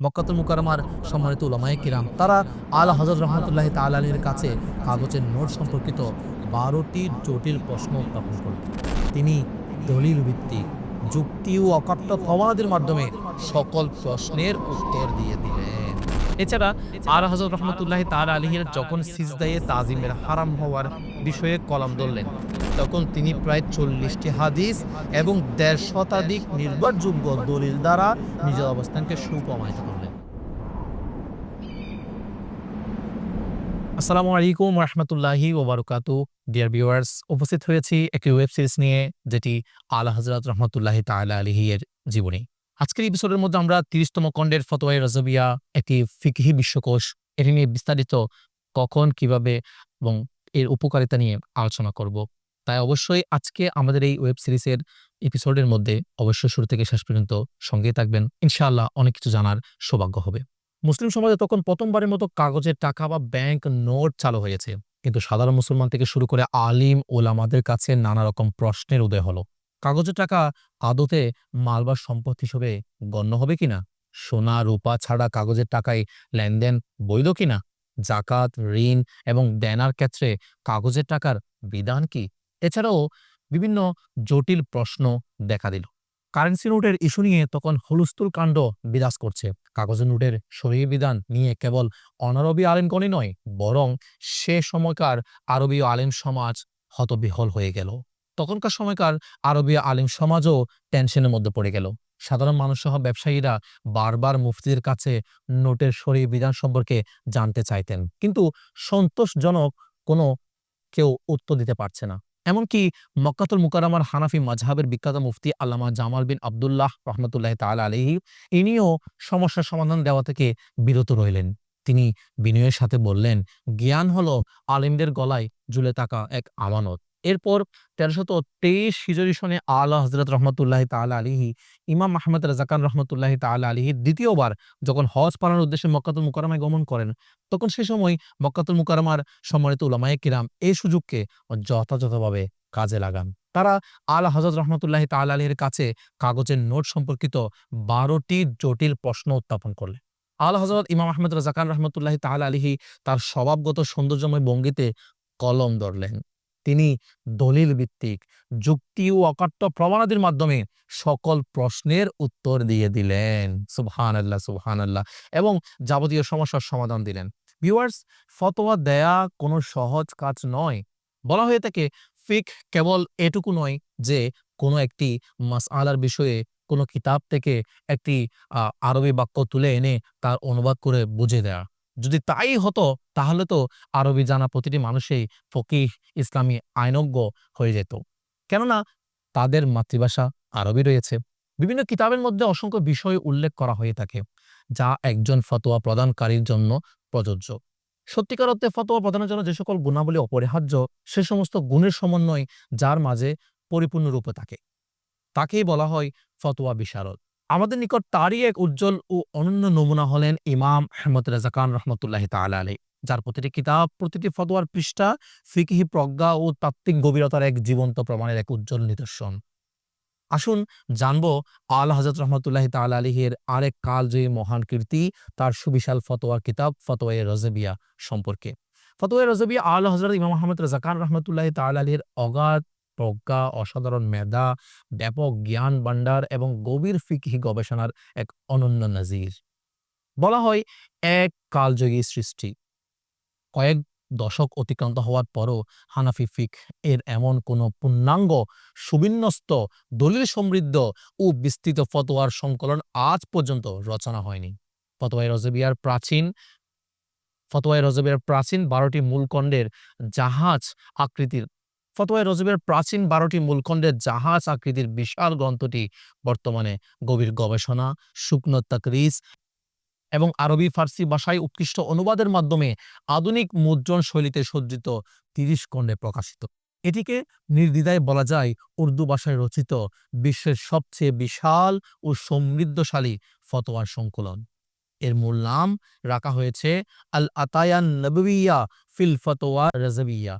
মক্কাতুল মুকারমার সম্মানিত উলামায়ে কিরাম, তারা আল হজরত রহমতুল্লাহ তাল আলীর কাছে কাগজের নোট সম্পর্কিত বারোটি জটিল প্রশ্ন উত্থাপন করলেন তিনি দলিল ভিত্তিক যুক্তি ও অকাট্য প্রমাণাদির মাধ্যমে সকল প্রশ্নের উত্তর দিয়ে দিলেন। এছাড়া আর হজরত রহমতুল্লাহ তার আলীহের যখন সিজদায়ে তাজিমের হারাম হওয়ার বিষয়ে কলাম ধরলেন তখন তিনি প্রায় চল্লিশটি হাদিস এবং দেড় শতাধিক নির্ভরযোগ্য দলিল দ্বারা নিজের অবস্থানকে সুপ্রমাণিত করলেন। আসসালামু আলাইকুম রহমতুল্লাহি ওবরকাতু ডিয়ার ভিউয়ার্স উপস্থিত হয়েছি একটি ওয়েব সিরিজ নিয়ে, যেটি আলা হজরত রহমতুল্লাহ তালা আলহিয়ের জীবনী। আজকের এপিসোডের মধ্যে আমরা তিরিশতম খণ্ডের ফতোয়াই রজবিয়া, একটি ফিকহি বিশ্বকোষ, এটি নিয়ে বিস্তারিত কখন, কীভাবে, এবং এর উপকারিতা নিয়ে আলোচনা করব। তাই অবশ্যই আজকে আমাদের এই ওয়েব সিরিজের এপিসোডের মধ্যে অবশ্যই শুরু থেকে শেষ পর্যন্ত সঙ্গেই থাকবেন। ইনশাআল্লাহ অনেক কিছু জানার সৌভাগ্য হবে। মুসলিম সমাজে তখন প্রথমবারের মতো কাগজের টাকা বা ব্যাংক নোট চালু হয়েছে। কিন্তু সাধারণ মুসলমান থেকে শুরু করে আলিম ওলামাদের কাছে নানা রকম প্রশ্নের উদয় হলো। কাগজের টাকা আদতে মাল বা সম্পদ হিসেবে গণ্য হবে কিনা? সোনা, রূপা ছাড়া কাগজের টাকায় লেনদেন বৈধ কিনা? জাকাত, ঋণ এবং দেনার ক্ষেত্রে কাগজের টাকার বিধান কি? এছাড়াও বিভিন্ন জটিল প্রশ্ন দেখা দিল। কারেন্সি নোটের ইস্যু নিয়ে তখন হুলস্থুল কাণ্ড বিরাজ করছে। কাগজের নোটের সহি বিধান নিয়ে কেবল অনারবী আলেমগণই নয়, বরং সে সময়কার আরবীয় আলেম সমাজ হতবিহল হয়ে গেল। তখনকার সময়কার আরবীয় আলিম সমাজও টেনশনের মধ্যে পড়ে গেল। সাধারণ মানুষ সহ ব্যবসায়ীরা বারবার মুফতিদের কাছে নোটের সরি বিধান সম্পর্কে জানতে চাইতেন। কিন্তু সন্তোষজনক কোনো কেউ উত্তর দিতে পারছে না। এমনকি মক্কাতুল মুকারামার হানাফি মাজহাবের বিখ্যাত মুফতি আল্লামা জামাল বিন আবদুল্লাহ রহমতুল্লাহ তাল আলহি ইনিও সমস্যার সমাধান দেওয়া থেকে বিরত রইলেন। তিনি বিনয়ের সাথে বললেন, জ্ঞান হলো আলিমদের গলায় জুলে থাকা এক আমানত। এরপর তেরোশত তেইশ হিজরি সনে আলা হজরত রহমতুল্লাহ তাল আলিহি ইমাম মাহমদ রাজাকান রহমতুল্লাহ তাল আলিহি দ্বিতীয়বার যখন হজ পালনের উদ্দেশ্যে মক্কাতুল মুকারমায় গমন করেন, তখন সে সময় মক্কাতুল মুকারমার সম্মানিত উলামায়ে কিরাম এই সুযোগকে যথাযথভাবে কাজে লাগান। তারা আলা হজরত রহমতুল্লাহ তাল আলিহির কাছে কাগজের নোট সম্পর্কিত বারোটি জটিল প্রশ্ন উত্থাপন করলেন আল হজরত ইমাম আহমেদ রাজাকান রহমতুল্লাহ তাল আলিহি তার স্বভাবগত সৌন্দর্যময় ভঙ্গিতে কলম ধরলেন। তিনি দলিল ভিত্তিক যুক্তি ও অকাট্য প্রমাণাদির মাধ্যমে সকল প্রশ্নের উত্তর দিয়ে দিলেন। সুবহান আল্লাহ সুবহান আল্লাহ এবং যাবতীয় সমস্যার সমাধান দিলেন। ভিউয়ার্স, ফতোয়া দেয়া কোনো সহজ কাজ নয়। বলা হয়ে থাকে, ফিক কেবল এটুকু নয় যে কোনো একটি মাস আলার বিষয়ে কোনো কিতাব থেকে একটি আরবি বাক্য তুলে এনে তার অনুবাদ করে বুঝে দেয়া। যদি তাই হতো, তাহলে তো আরবি জানা প্রতিটি মানুষেই ফকিহ, ইসলামী আইনজ্ঞ হয়ে যেত। কেননা তাদের মাতৃভাষা আরবি রয়েছে। বিভিন্ন কিতাবের মধ্যে অসংখ্য বিষয় উল্লেখ করা হয়ে থাকে, যা একজন ফতোয়া প্রদানকারীর জন্য প্রযোজ্য। সত্যিকার অর্থে ফতোয়া প্রদানের জন্য যে সকল গুণাবলী অপরিহার্য, সে সমস্ত গুণের সমন্বয় যার মাঝে পরিপূর্ণ রূপে থাকে। তাকেই বলা হয় ফতোয়া বিশারদ। আমাদের নিকট তারই এক উজ্জ্বল ও অনন্য নমুনা হলেন ইমাম আহমদ রাজাকান রহমতুল্লাহ তাল আলী যার প্রতিটি কিতাব, প্রতিটি ফতোয়ার পৃষ্ঠা ফিকিহি প্রজ্ঞা ও তাত্ত্বিক গভীরতার এক জীবন্ত প্রমাণের এক উজ্জ্বল নিদর্শন। আসুন জানব আল হজরত রহমতুল্লাহ তাল আলীহের আরেক কাল যে মহান কীর্তি, তার সুবিশাল ফতোয়ার কিতাব ফতোয়ে রজবিয়া সম্পর্কে। ফতোয়ে রজবিয়া আল হজরত ইমাম আহমদ রাজাকান রহমতুল্লাহ তাল আলীর অগাধ প্রজ্ঞা, অসাধারণ মেধা, ব্যাপক জ্ঞান ভাণ্ডার এবং গভীর ফিকহি গবেষণার এক অনন্য নজির। বলা হয় এক কালযোগী সৃষ্টি। কয়েক দশক অতিক্রান্ত হওয়ার পরও হানাফি ফিক এর এমন কোনো পূর্ণাঙ্গ, সুবিন্যস্ত, দলিল সমৃদ্ধ ও বিস্তৃত ফতোয়ার সংকলন আজ পর্যন্ত রচনা হয়নি। ফতোয়াই রজবিয়ার প্রাচীন ফতোয়াই রজবিয়ার প্রাচীন বারোটি মূলখণ্ডের জাহাজ আকৃতির ফতোয়াই রজবের প্রাচীন বারোটি মূলখণ্ডের জাহাজ আকৃতির বিশাল গ্রন্থটি বর্তমানে গভীর গবেষণা, শুকনো তাকরিজ এবং আরবি ফার্সি ভাষায় উৎকৃষ্ট অনুবাদের মাধ্যমে আধুনিক মুদ্রণ শৈলীতে সজ্জিত তিরিশ খণ্ডে প্রকাশিত। এটিকে নির্দ্বিধায় বলা যায় উর্দু ভাষায় রচিত বিশ্বের সবচেয়ে বিশাল ও সমৃদ্ধশালী ফতোয়ার সংকলন। এর মূল নাম রাখা হয়েছে আল আতায়ান নববিয়া ফিল ফতোয়া রাজবিয়া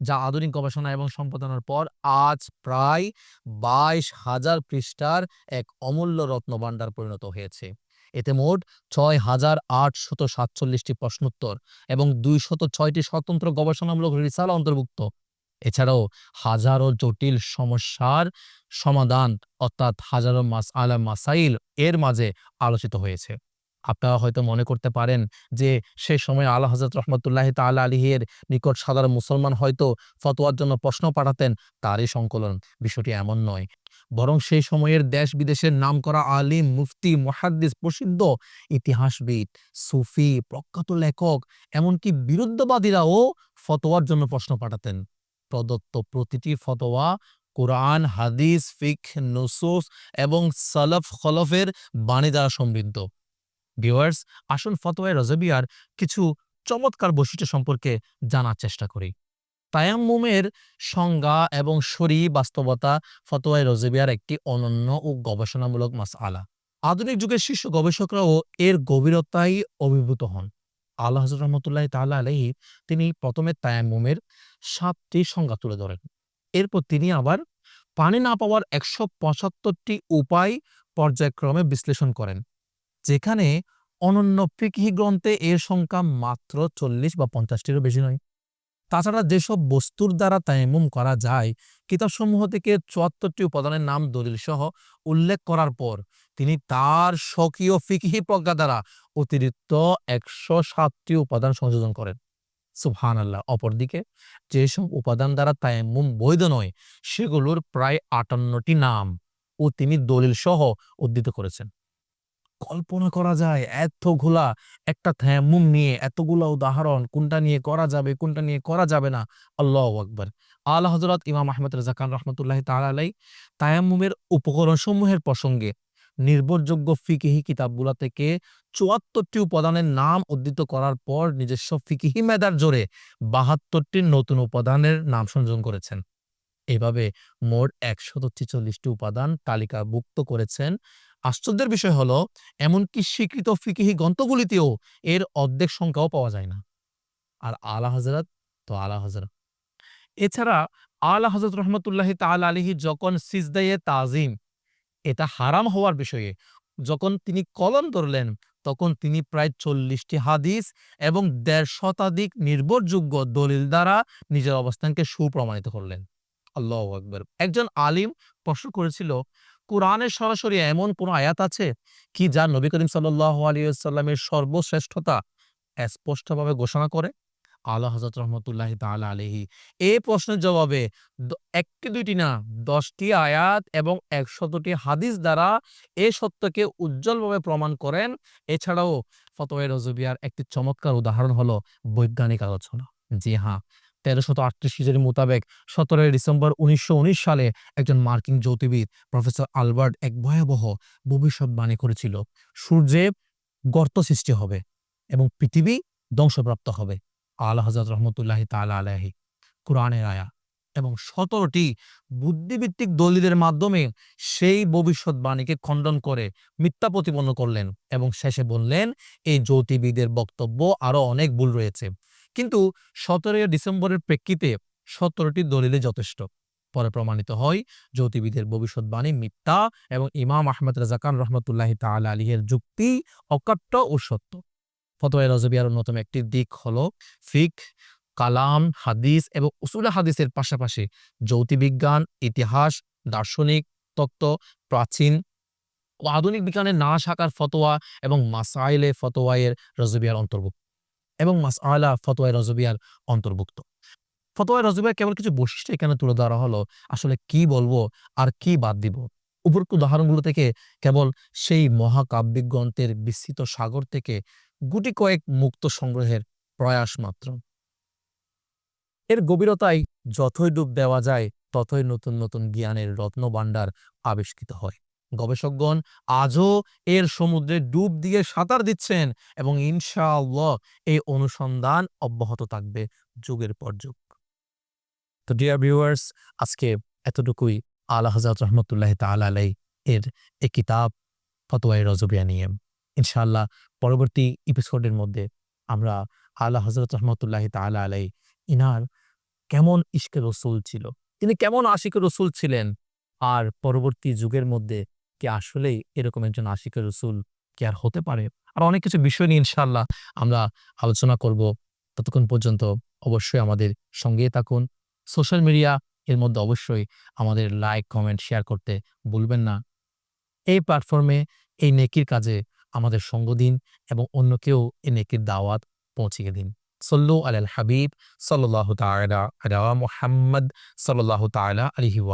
যা আধুনিক গবেষণা এবং সম্পাদনার পর আজ প্রায় বাইশ হাজার পৃষ্ঠার এক অমূল্য রত্নভাণ্ডার পরিণত হয়েছে। এতে মোট ছয় হাজার আটশত সাতচল্লিশটি প্রশ্নোত্তর এবং দুইশত ছয়টি স্বতন্ত্র গবেষণামূলক রিসাল অন্তর্ভুক্ত। এছাড়াও হাজারো জটিল সমস্যার সমাধান অর্থাৎ হাজারো মাস আলা মাসাইল এর মাঝে আলোচিত হয়েছে। আপনারা হয়তো মনে করতে পারেন যে সেই সময় আল্লাহ হজরত রহমতুল্লাহ তাল্লা আলিহের নিকট সাধারণ মুসলমান হয়তো ফতোয়ার জন্য প্রশ্ন পাঠাতেন, তারই সংকলন বিষয়টি এমন নয়। বরং সেই সময়ের দেশ বিদেশের নামকরা আলিম, মুফতি, মহাদ্দিস, প্রসিদ্ধ ইতিহাসবিদ, সুফি, প্রখ্যাত লেখক, এমনকি বিরুদ্ধবাদীরাও ফতোয়ার জন্য প্রশ্ন পাঠাতেন। প্রদত্ত প্রতিটি ফতোয়া কোরআন, হাদিস ফিক নুসুস এবং সালফ খলফের বাণী দ্বারা সমৃদ্ধ। ভিউয়ার্স আসুন ফতোয়ায় রজবিয়ার কিছু চমৎকার বৈশিষ্ট্য সম্পর্কে জানার চেষ্টা করি। তায়াম্মুমের সংজ্ঞা এবং শরী বাস্তবতা ফতোয়ায় রজবিয়ার একটি অনন্য ও গবেষণামূলক মাস আলা আধুনিক যুগের শীর্ষ গবেষকরাও এর গভীরতায় অভিভূত হন। আল্লাহ হজর রহমতুল্লাহ তাল্লাহ আলহি তিনি প্রথমে তায়াম্মুমের সাতটি সংজ্ঞা তুলে ধরেন। এরপর তিনি আবার পানি না পাওয়ার একশো পঁচাত্তরটি উপায় পর্যায়ক্রমে বিশ্লেষণ করেন। যেখানে অনন্য ফিকহি গ্রন্থে এর সংখ্যা মাত্র চল্লিশ বা পঞ্চাশটিরও বেশি নয়। তাছাড়া যেসব বস্তুর দ্বারা তাইমুম করা যায়, কিতাবসমূহ থেকে চুয়াত্তরটি উপাদানের নাম দলিল সহ উল্লেখ করার পর তিনি তার স্বকীয় ফিকহি প্রজ্ঞা দ্বারা অতিরিক্ত একশো সাতটি উপাদান সংযোজন করেন। সুবহান আল্লাহ অপরদিকে যেসব উপাদান দ্বারা তায়াম্মুম বৈধ নয়, সেগুলোর প্রায় আটান্নটি নাম ও তিনি দলিল সহ উদ্ধৃত করেছেন। কল্পনা করা যায় এতগুলা একটা তায়াম্মুম নিয়ে, এতগুলা উদাহরণ কোনটা নিয়ে করা যাবে, কোনটা নিয়ে করা যাবে না। আল্লাহ আকবর। আল্লাহ হজরত ইমাম আহমদ রাজাকান রহমতুল্লাহ তালাই তায়ামুমের উপকরণ সমূহের প্রসঙ্গে নির্ভরযোগ্য ফিকিহি কিতাবগুলা থেকে চুয়াত্তরটি উপাদানের নাম উদ্ধৃত করার পর নিজস্ব ফিকিহি মেদার জোরে বাহাত্তরটি নতুন উপাদানের নাম সংযোজন করেছেন। এভাবে মোট একশত ছেচল্লিশটি উপাদান তালিকাভুক্ত করেছেন আশ্চর্যের বিষয় হলো, এমনকি স্বীকৃত ফিকিহি গ্রন্থগুলিতেও এর অর্ধেক সংখ্যাও পাওয়া যায় না। আর আলা হজরত তো আলা হজরত এছাড়া আলা হজরত রহমতুল্লাহ তাল আলিহি যখন সিজদায়ে তাজিম, এটা হারাম হওয়ার বিষয়ে যখন তিনি কলম ধরলেন, তখন তিনি প্রায় চল্লিশটি হাদিস এবং দেড় শতাধিক নির্ভরযোগ্য দলিল দ্বারা নিজের অবস্থানকে সুপ্রমাণিত করলেন। আল্লাহ আকবর। একজন আলিম প্রশ্ন করেছিল কোরআনের সরাসরি এমন কোন আয়াত আছে? কি যা নবী করিম সাল্লাহ আলিয়াল্লামের সর্বশ্রেষ্ঠতা স্পষ্টভাবে ঘোষণা করে? আল্লাহ হজরত রহমতুল্লাহ তালা আলহি এই প্রশ্নের জবাবে একটি, দুইটি না, দশটি আয়াত এবং একশতটি হাদিস দ্বারা এ সত্যকে উজ্জ্বলভাবে প্রমাণ করেন। এছাড়াও ফতোয় রজবিয়ার একটি চমৎকার উদাহরণ হলো বৈজ্ঞানিক আলোচনা। জি হ্যাঁ তেরোশত আটত্রিশ হিজের মোতাবেক সতেরোই ডিসেম্বর উনিশশো উনিশ সালে একজন মার্কিন জ্যোতির্বিদ প্রফেসর আলবার্ট এক ভয়াবহ ভবিষ্যৎবাণী করেছিল, সূর্যে গর্ত সৃষ্টি হবে এবং পৃথিবী ধ্বংসপ্রাপ্ত হবে। আল্লাহ হজরত রহমতুল্লাহ তালা আলাহি কোরআনের আয়া। এবং সতেরোটি বুদ্ধিভিত্তিক দলিলের মাধ্যমে সেই ভবিষ্যৎবাণীকে খণ্ডন করে মিথ্যা প্রতিপন্ন করলেন এবং শেষে বললেন, এই জ্যোতির্বিদের বক্তব্য আরও অনেক ভুল রয়েছে। কিন্তু সতেরোই ডিসেম্বরের প্রেক্ষিতে সতেরোটি দলিলে যথেষ্ট। পরে প্রমাণিত হয়, জ্যোতির্বিদের ভবিষ্যৎবাণী মিথ্যা এবং ইমাম আহমদ রাজাকান রহমতুল্লাহ তাল আলীহের যুক্তি অকাট্য ও সত্য। ফতোয়া রজবিয়ার অন্যতম একটি দিক হল ফিক, কালাম, হাদিস এবং উসুলা হাদিসের পাশাপাশি জ্যোতির্বিজ্ঞান, ইতিহাস, দার্শনিক, তত্ত্ব, প্রাচীন ও আধুনিক বিজ্ঞানের না শাখার ফতোয়া এবং মাসাইলে ফতোয়ায়ের রজবিয়ার অন্তর্ভুক্ত। এবং মাসআলা ফতোয়ায় রজবিয়ার অন্তর্ভুক্ত। ফতোয়ায় রজবিয়ার কেবল কিছু বৈশিষ্ট্য এখানে তুলে ধরা হলো, আসলে কি বলব আর কি বাদ দিব। উপরোক্ত উদাহরণগুলো থেকে কেবল সেই মহাকাব্যিক গ্রন্থের বিস্তৃত সাগর থেকে গুটি কয়েক মুক্ত সংগ্রহের প্রয়াস মাত্র। এর গভীরতায় যতই ডুব দেওয়া যায়, ততই নতুন নতুন জ্ঞানের রত্নভাণ্ডার আবিষ্কৃত হয়। গবেষকগণ আজও এর সমুদ্রে ডুব দিয়ে সাঁতার দিচ্ছেন এবং ইনশাআল্লাহ এই অনুসন্ধান অব্যাহত থাকবে যুগের পর যুগ। তো ডিয়ার ভিউয়ার্স আজকে এতটুকুই। আলা হজরত রহমতুল্লাহ তাল আলাই এর এই কিতাব ফতোয়াই রজবিয়া নিয়ে। ইনশাআল্লাহ পরবর্তী এপিসোডের মধ্যে আমরা আলা হজরত রহমতুল্লাহ তালা আলাই ইনার কেমন ইশকে রসুল ছিল, তিনি কেমন আশিক রসুল ছিলেন, আর পরবর্তী যুগের মধ্যে কি আসলেই এরকম একজন আশিক রসুল কি আর হতে পারে? আর অনেক কিছু বিষয় নিয়ে ইনশাল্লাহ আমরা আলোচনা করব। ততক্ষণ পর্যন্ত অবশ্যই আমাদের সঙ্গে থাকুন। সোশ্যাল মিডিয়া এর মধ্যে অবশ্যই আমাদের লাইক, কমেন্ট, শেয়ার করতে ভুলবেন না। এই প্ল্যাটফর্মে এই নেকির কাজে আমাদের সঙ্গ দিন এবং অন্যকেও এই নেকির দাওয়াত পৌঁছিয়ে দিন। সল্লু আল হাবিব সাল্লাহ তালা মুহাম্মদ সাল্লাহ তালা আলহি ওয়া